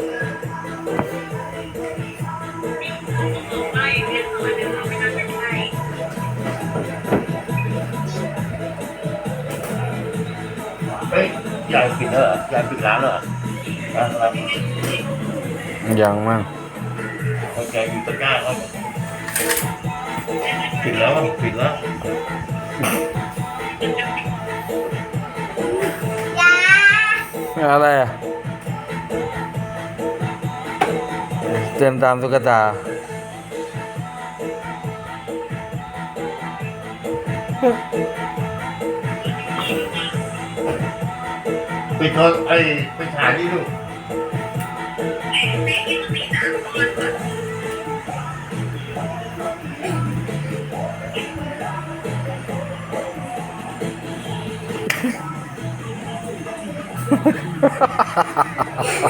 เฮ้ยยายปิดแล้วเหรอยายปิดร้านแล้วเหรอร้านร้านยังมั่งโอเคอยู่ตะกร้าครับปิดแล้วมั้งปิดแล้วยาอะไรอะ เต็มตามตุ๊กตา ปิดโทรไอ้ไปฉายนี่ดูเ